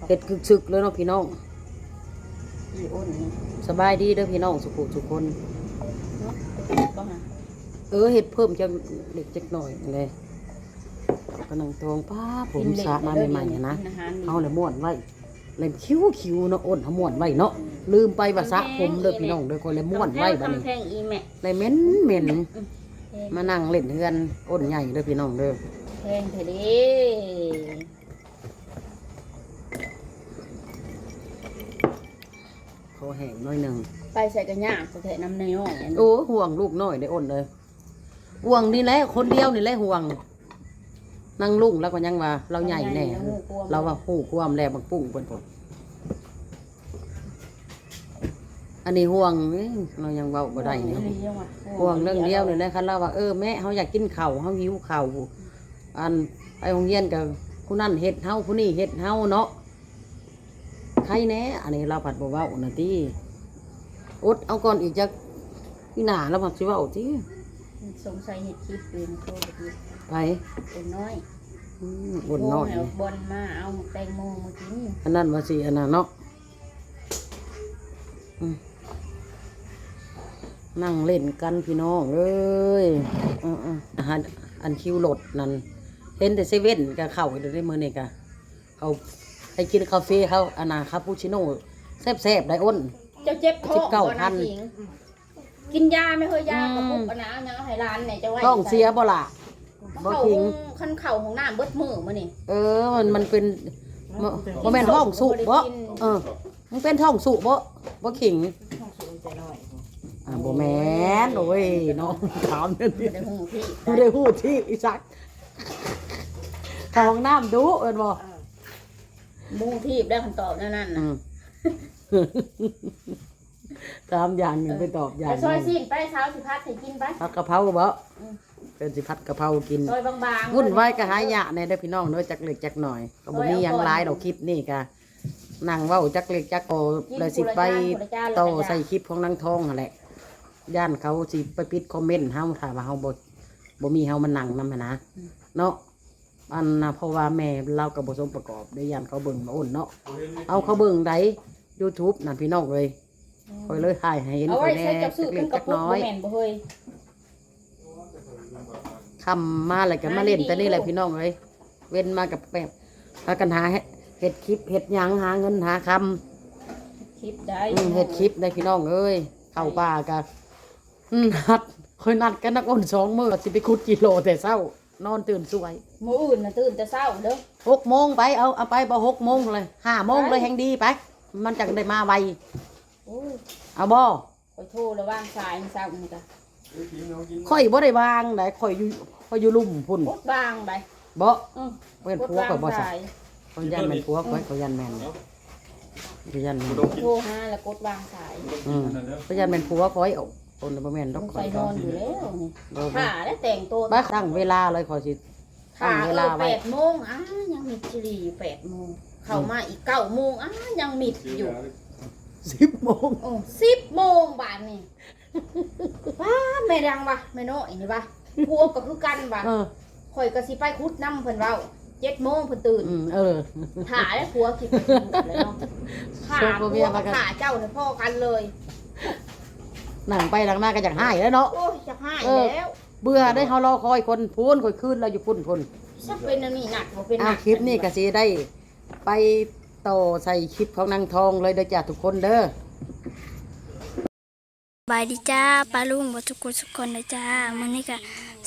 บักเฮ็ดคึกๆเลยเนาะพี่น้องอีอ้นนี่สบายดีเด้อพี่น้องสุขุทุกคนเนาะบ่ฮะเออเฮ็ดเพิ่มจักเล็กจักหน่อยเลยกำลังทองป้าผมสระมาใหม่ๆนะกิอาหารเอาเลยม่วนไว้เล่นคิ้วคิ้วๆเนาะอ้นเอาม่วนไว้เนาะลืมไปว่าสระผมเด้อพี่น้องเด้อคนเลยม่วนไว้บัดนี้คำแพงอีแม่เลยเหม็นเหม็นมานั่งเล่นเฮือนอ้นใหญ่เด้อพี่น้องเด้อแพงเถอะเด้ อแห้งหน้อยหนึงไปใส่กระยากใส่แถน้ำในน้อยอันนี้โอ้ห่วงลูกน้อยได้อ้นเลยห่วงนี่แหละคนเดียวนี่แหละห่วงนั่งลุงแล้วก็ยังว่า เราใหญ่แน่เราว่าหูความแรงบักปุ้งเพิ่นพุ่นอันนี้ห่วงเอ้ยเรายังเว้าบ่ได้เนี่ยห่วงเรื่องเดียวนี่แหละคันเราว่าเออแม่เฮาอยากกินข้าวเฮาหิวข้าวอันไปโรงเรียนกับผู้นั่นเฮ็ดเฮาผู้นี้เฮ็ดเฮาเนาะ ใครแน่อันนี้เราผัดบ่เว้าน่ะติอดเอาก่อนอีกจักพี่หน้าเราผัดสิเว้าติสงสัยเห็ดคลิปเป็นโทษดีไปเป็นน้อยอืมบ่นน้อยโทรให้บอลมาเอาแตงโมมากินอันนั้นว่าสิอันนั้นเนาะอืมนั่งเล่นกันพี่น้องเอ้ยอือๆอาหารอันคิวรถนั่นเห็นแต่เซเว่นกับเข้าเดี๋ยวได้มื้อนี้กะเขา ให้กินคาเฟ่เขาอันน่ะคาปูชิโน่แซ่บๆได้อ้น เจ้าเจ็บท้องสิบเก้าบ่ะพันหญิงกินยาไม่เคยยาอืมกระปุกอันนะยังให้ร้านเนี่ยจะไว้ท้องเสียบ่ล่ะ บ่เข้าทิ้งขั้นเข่าของน้ำเบิดมือมานี่เออมันมันเป็นบ่บ่แม่นท้องสุกบ่เออมันเป็นท้องสุกบ่บ่ขิงอ่าบ่แม่นโอ้ยน้องถามนั่นนี่ในหูพี่ไม่ได้พูดที่อีสักเข้าห้องน้ำดูเอิ้นบ่ มูทีบได้คำตอบนั่นนั่นอืนะม ถามอย่างหนึงไปตอบอย่างไปหซอยนึงสิ้นไปเช้าสิพัดให้กินไป ผัดกะเพราบ่อืม เป็นสิผัดกะเพรากิน ซอยบางๆวุ่นวายก็หายะในเด้อพี่น้องเด้อจักเล็กจักหน่อย ก็บ่มีหยังหลายดอกคลิปนี่ก็นั่งเว้าจักเล็กจักโตเลยสิไปโตใส่คลิปของนางทองนั่นแหละ ย่านเขาสิไปปิดคอมเมนต์เฮาถ้าว่าเฮาบ่บ่มีเฮามานั่งนำหั้นนะเนาะ อันน่ะเพราะว่าแม่เราก็บ่สมประกอบได้ย่านเขาเบิ่งมาโอนเนาะเอาเขาเบิ่งได้ YouTube นั่นพี่น้องเลยคอยเลยถ่ายให้เห็นเอาคไว้อยแน่ใส่จับซื้อจักเป็เล็นกกระจักปุกน้อบ่ยแม่นบ่เฮ้ยคำมาอะไรกันมาเล่นแต่นี่แหละพี่น้องเลยเว้นมากับแบบพากันหาเห็ดคลิปเห็ดหยังหาเงินหาคคลิปได้ำอืมเห็ดคลิปได้พี่น้องเอ้ยเข้าป่ากันนัดคอยนัดกันนักอ้นสองมือสิไปขุดกิโลแต่เศร้านอนตื่นสวย มื้ออื่นน่ะตื่นแต่เช้าเด้อหกโมงไปเอาเอาไปบ่หกโมงเลยห้าโมงเลยแห่งดีไป มันจังได้มาไวโอ้ยเอาบ่ขอยโทรแล้ววางสายมื้อเช้านี่ก็ค่อยบ่ได้วางได้ค่อยอยู่ค่อยอยู่ลุ่มพุ่นกดวางไปบ่อือเป็นกดผัววางก็บ่ใส่สายเขายันแม่นผัวข่อยเขายันแม่นเขายันแม่นโทรหาแล้วกดวางสายอืมพยานเป็นผัวคอยเอาคนบ่แม่นดต้ออกงคอใส่ยนก็อนอยู่แล้วนี่บ่ค่ะแล้วแต่งตัวบ้าตั้งเวลาเลยขอยสิ ค่ะตั้งเวเอลาอไว้แปดโมงอ้ายังมิดจิรีอยู่แปดโมงเข้ามาอีกเก้าโมงอ้ายังมิดอยู่สิบโมงโอ้สิบโมงบานนี่ว้าแม่ดังวะแม่น้อยนี่วะพวกก็คือกันวะเออข่อยก็สิไปคุดน้ำเพิ่นเว้าเจ็ดโมงเพิ่นตื่นอืมเออถ่าแล้วผัวคิดเป็นหมดเลยเนาะถ่าโชคบ่ผัมีวอะไรกับกันถ่าเจ้าเนี่ยพ่อกันเลยนั่งไปหลังมาก็อยากให้แล้วเนาะโอ้ยจะหายเออแล้ว เบื่อได้เฮารอคอยคนพูนคอยขึ้นเราอยู่พุ่นพุ่นสักเป็นอันนี้หนักบ่เป็นหอะนักคลิปนี้ก็สิได้ ไปต่อใส่คลิปของนางทองเลยเด้อจ้าทุกคนเด้อ สบายดีจ้าปลาลุงบทุกคนทุกคนเลยจ้ามันนี่ก็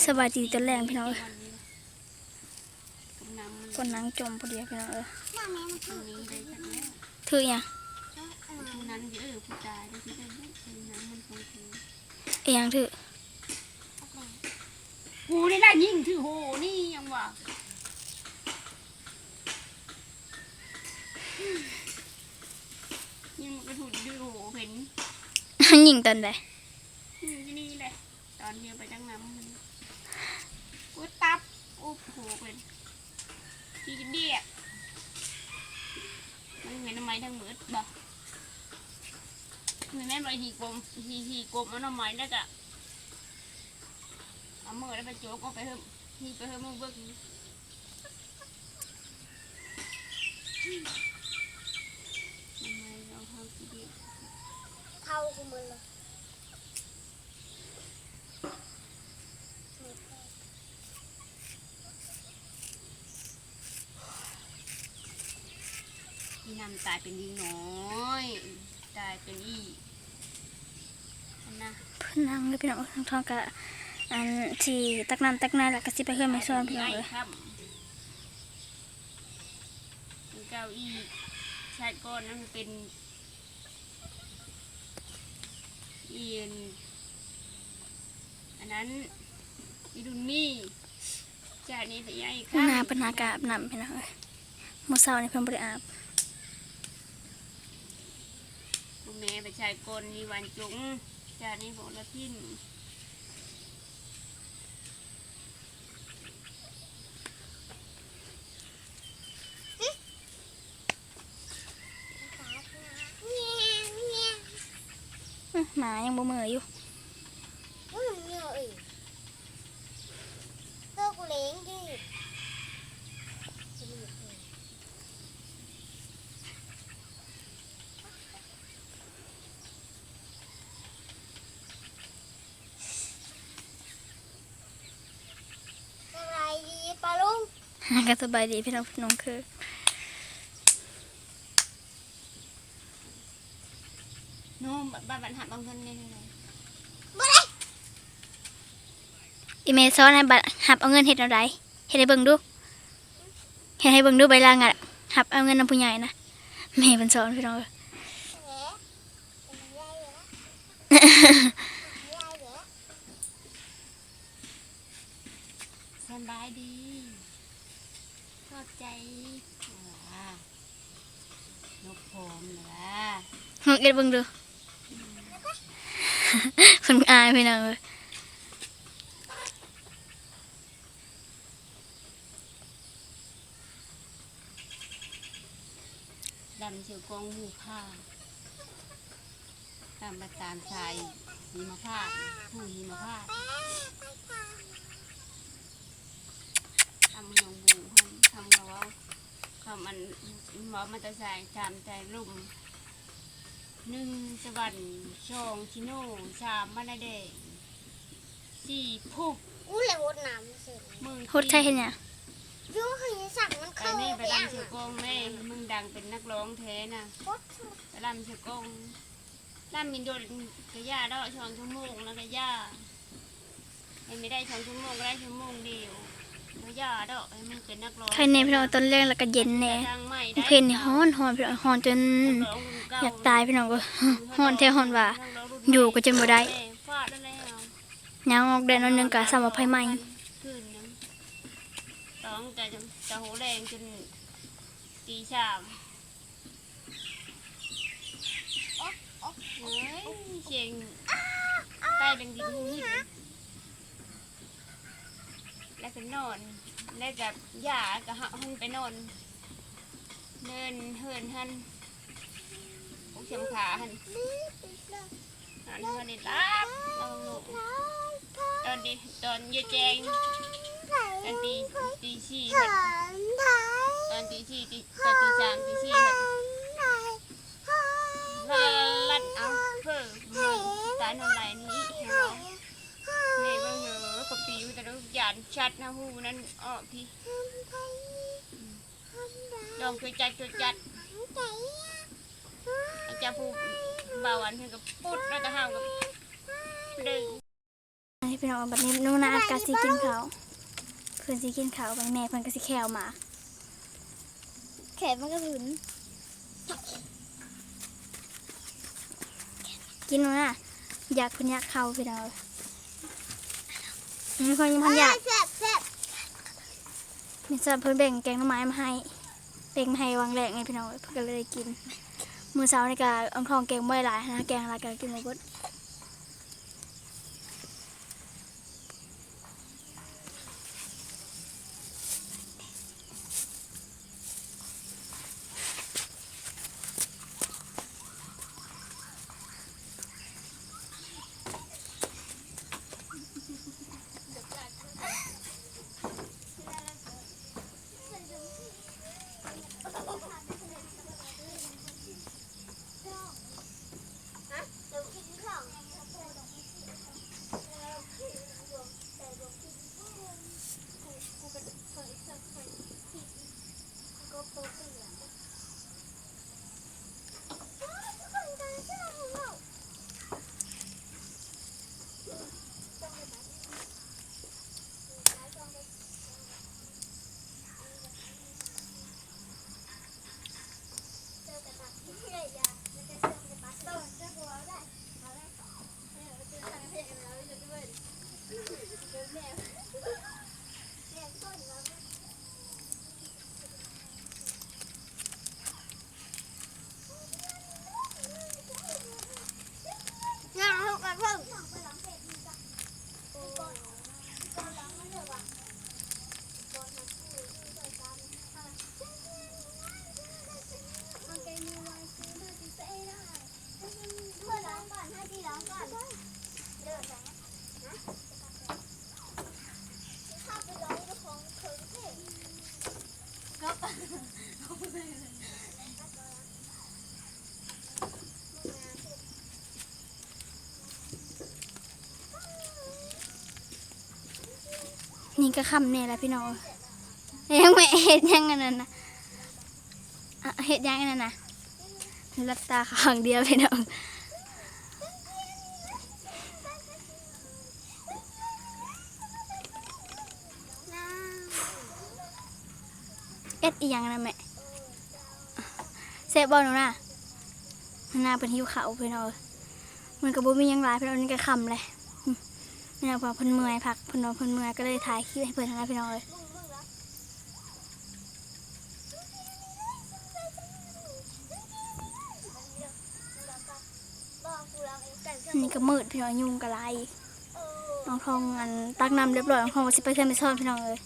สบายดีตัวแรงพี่น้องเอ้ยคนนั่งจมพอดีพี่น้องเอ้ยถือยังเอียงถือ หูนี่ได้ยิ่งถือโหนี่ยังวะยิ่งมันกระถุดดื้อโหเห็นยิงตอนใดอืมที่นี่เลยตอนเดียวไปจังน้ำมันกูตับโอ้โหเป็นที่เดียกมันเห็นทำไมทั้งหมดบ่คือแม่นไปหีกลมหีหีกลมมันทำไมได้กะ เอามือแล้วไปโจกเอาไปเพิ่มหีไปเพิ่มมือเบิกที่เท่ากูมันเลยที่นำตายเป็นยิงน้อย ตายเป็นอีอันนะเพิ่นนั่งเลยพี่น้องทางทองกะ อันที่ตักน้ำตักน้ำแล้วก็สิไปเพื่อนไม่ซ้อนพี่องเลยครับเก้าอี้ชายก้อนนั่นเป็นอีนอันนั้นอีดุนมี่จานี้แต่ใหญ่คหน้ารับเป็นหน้ากาบน้ำพี่น้องเลยมือเช้านี่เพิ่นบ่ได้อาบลูกแม่ไปชายก้นมีวันจุงจานี้บอกละพิน อื้อ หมายังบ่เหมื่อยอยู่ก็สบายดีพี่น้องพี่น้องคือ โน้ม บ้านบันหับบางคนเนี่ยเลยอีเมลซ้อนให้บัตรหับเอาเงินเฮ็ดเอาไดเฮ็ดให้เบิ่งดูเฮ็ดให้เบิ่งดูใบลางอะหับเอาเงินนำผู้ใหญ่นะแม่เพิ่นสอนพี่น้องเอ้ยสบายดีชอบใจว้าลูกผมเหรอฮึเอ็ดเบิ่งดู เพิ่นอายพี่น้องเอ้ยดำเชียวกองหูผ้าตามประตามชายหิมพาผู้หิมพาทำหนองบูทำทำเราเขามันหมอมันจะใส่ตามใจลุ่ม หนึ่งสวรรค์สองชิโน่สามมันเดงสี่พุบอู้เลยหดน้ำเสร็จมึงโหดใช่เฮ็ดหยังยูให้สั่งมันไปเข้าแม่ไปไปอะรำเชียวกองแม่มึงดังเป็นนักร้องแท้นะหดไปรำเชียวกองรำมินโดนกระยาดอกช่องชั่วโมงแล้วกระยาไอ้ไม่ได้ช่องชั่วโมงก็ได้ชั่วโมงเดียว กระยาดอกไอ้มึงเป็นนักร้องใครในพี่น้องต้นแรกแล้วก็เย็นแน่ดังใหม่ได้เพลงนี่ฮ้อนฮ้อนพี่น้องฮ้อนจนนักร้องรุ่นเอยากตายพี่น้องก็ฮ้อนแท้ฮ้อนว่า อยู่ก็จนบ่ได้แม่ฟาดแล้วแล้ว ยางออกแดดหนอยหนึงก็สำหรับไผใหม่คืนนึงต้องแต่จะจะโหแรงจนตีสามเฮ้ยเชียงใต้ดังดินหิน แล้วก็นอนแล้วกับยาก็หาห้องไปนอนเนินเฮินหันพวกเข็มขาหันหันหันนี่รับเอาลูกตอนดีตอนเยอะแจงตอนตีตีสี่หันตอนตีสี่ตีตอนตีสามตีสี่หันลัดลัดเอาเพิ่มมือตาหนอนไหลนี้ให้เราเมย์ก็เหยอะกับปิวแต่เราหยาน ชัดนะหูนั่นอ้อพี่ลองช่วยจัดช่วยจัดอาจารย์ผู้บ่าวอันเพิ่นกับปุ๊ดแล้วก็ห้าวกับดึงอันนี้พี่น้องบัดนี้หนูนาก็สิกินข้าวเพิ่นสิกินข้าวบัดนี้แม่เพิ่นก็สิแควมาแขนมันก็ถึงกินหนูน่ะอยากเพิ่นอยากเข้าพี่น้อง มีคนยังพันอยากแซ่บแซ่บมีสารเพิ่นแบ่งแกงหน้ำไม้มาให้แบ่งมาให้วางแหลกไงพี่น้องเพิ่นก็เลยกิน มื้อเช้านี่ก็เอังทองแกงบ่ได้หลายนะแกงหลายก็กินบ่เบิด Yeah, it's going well. นี่ก็คำเนี่ยแหละพี่น้องยังไม่เห็ดยังอันนั้นนะเห็ดยังอันนั้นนะรับตาข้างเดียวพี่น้อง อ็ดอีหยังนะแม่เซฟบอลหนูนะหน้าเป็นหิวเขาวพี่อน้องมันก็บ่มียังหลายพี่อน้องนี่ก็คำเลยอืมพี่น้องพอเพิ่นเมื่อยพักเพิ่นนอนเพิ่นเมื่อยก็เลยถ่ายคลิปให้เพิ่นนะพี่น้องเลยอันนี้ก็มืดพี่น้องยุงกระไรน้องทองอันตักน้ำเรียบร้อยน้องทองว่าสิไปเทือนไปซ่อนพี่น้องเลย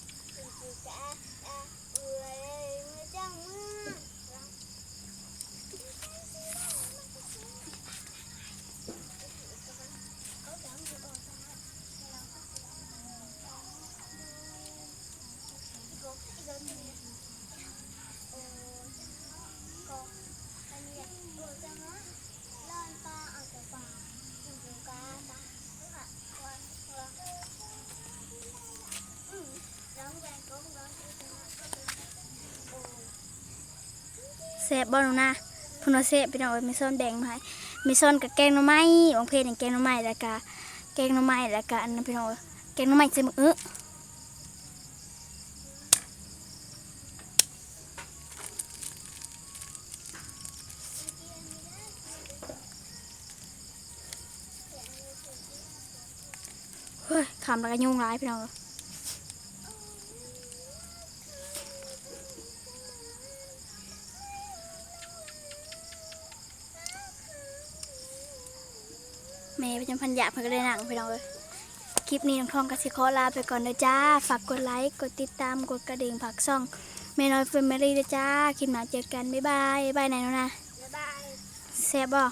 ซฟบอลนูนะพุ่นว่าเซฟพี่น้องเอ้ยมีซ่อนแดงมาให้มีซ่อนกับแกงหน่อไม้บางเพจอย่างแกงหน่อไม้แล้วก็แกงหน่อไม้แล้วก็อันนั้นพี่น้องเอ้ยแกงหน่อไม้ใส่มืออื้อเฮ้ยคำแล้วก็ยุ่งร้ายพี่น้อง แม่ประจำพันยาเพิ่นก็ได้หนังพี่น้องเลยคลิปนี้น้องทองกสิขอลาไปก่อนนะจ้า ฝากกดไลค์กดติดตามกดกระดิ่งผักซ่องแม่น้อยเฟมิลี่นะจ้าคลิปหน้าเจอกันบ๊ายบายบ๊ายบายไหนอยเนาะนะแซ่บบ่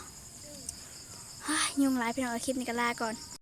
เฮ้ยยุงหลายพี่น้องเอาคลิปนี้ก็ลาก่อน